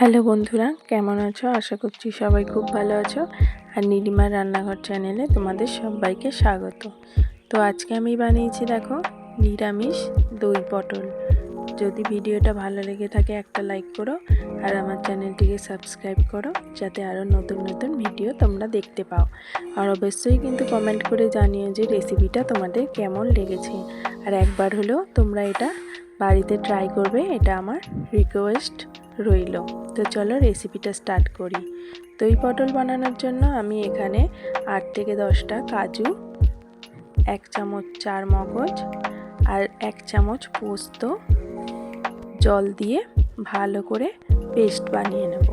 Hello বন্ধুরা, কেমন আছো? আশা করছি সবাই খুব ভালো আছো। আর নীলিমার রান্নাঘর চ্যানেলে তোমাদের সবাইকে স্বাগত। তো আজকে আমি বানিয়েছি দেখো নিরামিষ দই পটল। যদি ভিডিওটা ভালো লেগে থাকে একটা লাইক করো আর আমার চ্যানেলটিকে সাবস্ক্রাইব করো যাতে আরও নতুন নতুন ভিডিও তোমরা দেখতে পাও। আর অবশ্যই কিন্তু কমেন্ট করে জানিও যে রেসিপিটা তোমাদের কেমন লেগেছে। আর একবার হলেও তোমরা এটা বাড়িতে ট্রাই করবে, এটা আমার রিকোয়েস্ট। রইল। তো চলো রেসিপিটা স্টার্ট করি। দই পটল বানানোর জন্য আমি এখানে আট থেকে দশটা কাজু, এক চামচ চার মগজ আর এক চামচ পোস্ত। জল দিয়ে ভালো করে পেস্ট বানিয়ে নেব।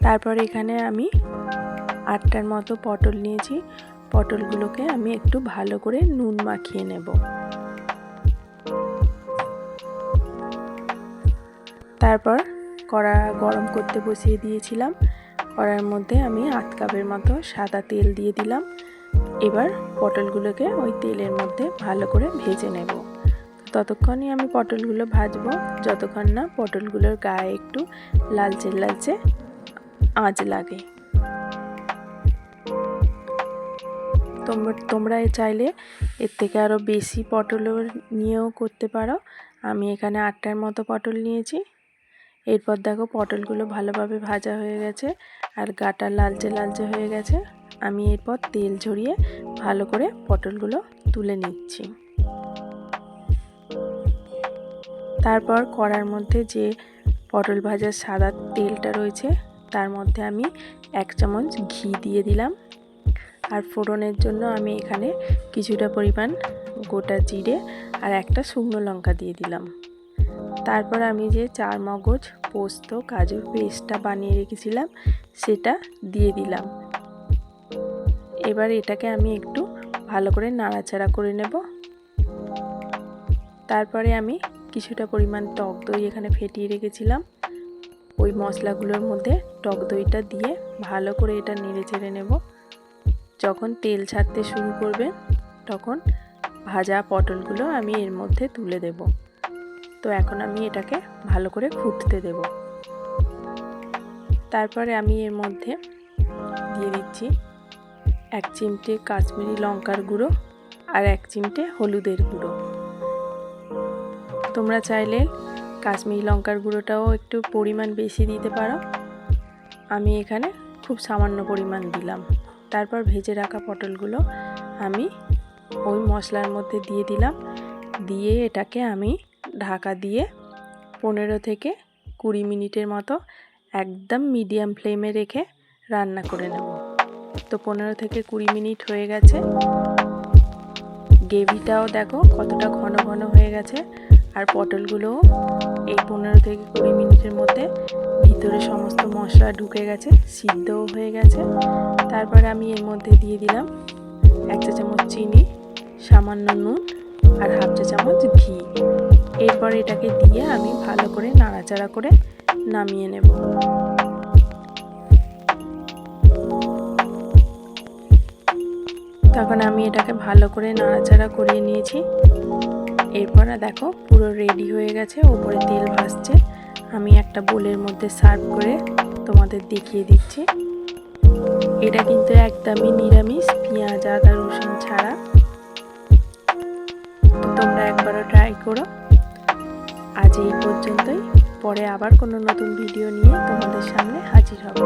তারপর এখানে আমি আটটার মতো পটল নিয়েছি। পটলগুলোকে আমি একটু ভালো করে নুন মাখিয়ে নেব। তারপর কড়া গরম করতে বসিয়ে দিয়েছিলাম। কড়ার মধ্যে আমি আধ কাপের মতো সাদা তেল দিয়ে দিলাম। এবার পটলগুলোকে ওই তেলের মধ্যে ভালো করে ভেজে নেব। ততক্ষণই আমি পটলগুলো ভাজবো। যতক্ষণ না পটলগুলোর গায়ে একটু লালচে লালচে আঁচ লাগে। তোমরা তোমরা চাইলে এর থেকে আরও বেশি পটলও নিয়েও করতে পারো। আমি এখানে আটটার মতো পটল নিয়েছি। এরপর দেখো পটলগুলো ভালোভাবে ভাজা হয়ে গেছে আর গাটা লালচে লালচে হয়ে গেছে। আমি এরপর তেল ঝরিয়ে ভালো করে পটলগুলো তুলে নিচ্ছি। তারপর কড়ার মধ্যে যে পটল ভাজার সাদা তেলটা রয়েছে, তার মধ্যে আমি এক চামচ ঘি দিয়ে দিলাম। আর ফোড়নের জন্য আমি এখানে কিছুটা পরিমাণ গোটা জিরে আর একটা শুকনো লঙ্কা দিয়ে দিলাম। তারপর আমি যে চার মগজ পোস্ত কাজুর পেস্টটা বানিয়ে রেখেছিলাম, সেটা দিয়ে দিলাম। এবার এটাকে আমি একটু ভালো করে নাড়াচাড়া করে নেব। তারপরে আমি কিছুটা পরিমাণ টক দই এখানে ফেটিয়ে রেখেছিলাম। ওই মশলাগুলোর মধ্যে টক দইটা দিয়ে ভালো করে এটা নেড়ে চেড়ে নেব। যখন তেল ছাড়তে শুরু করবে, তখন ভাজা পটলগুলো আমি এর মধ্যে তুলে দেবো। তো এখন আমি এটাকে ভালো করে ফুটতে দেব। তারপরে আমি এর মধ্যে দিয়ে দিচ্ছি এক চিমটে কাশ্মীরি লঙ্কার গুঁড়ো আর এক চিমটে হলুদের গুঁড়ো। তোমরা চাইলে কাশ্মীরি লঙ্কার গুঁড়োটাও একটু পরিমাণ বেশি দিতে পারো। আমি এখানে খুব সামান্য পরিমাণ দিলাম। তারপর ভেজে রাখা পটলগুলো আমি ওই মশলার মধ্যে দিয়ে দিলাম। দিয়ে এটাকে আমি ঢাকা দিয়ে পনেরো থেকে কুড়ি মিনিটের মতো একদম মিডিয়াম ফ্লেমে রেখে রান্না করে নেব। তো পনেরো থেকে কুড়ি মিনিট হয়ে গেছে। গ্রেভিটাও দেখো কতটা ঘন ঘন হয়ে গেছে আর পটলগুলোও এই পনেরো থেকে কুড়ি মিনিটের মধ্যে ভিতরে সমস্ত মশলা ঢুকে গেছে, সিদ্ধও হয়ে গেছে। তারপরে আমি এর মধ্যে দিয়ে দিলাম এক চা চামচ চিনি, সামান্য নুন আর হাফ চা চামচ ঘি। এরপর এটাকে দিয়ে আমি ভালো করে নাড়াচাড়া করে নামিয়ে নেব। তখন আমি এটাকে ভালো করে নাড়াচাড়া করিয়ে নিয়েছি। এরপর দেখো পুরো রেডি হয়ে গেছে, ওপরে তেল ভাসছে। আমি একটা বোলের মধ্যে সার্ভ করে তোমাদের দেখিয়ে দিচ্ছি। এটা কিন্তু একদমই নিরামিষ, পেঁয়াজ, আদা, রসুন ছাড়া। তোমরা একবারও ট্রাই করো। আজ এই পর্যন্তই। পরে আবার কোনো নতুন ভিডিও নিয়ে তোমাদের সামনে হাজির হব।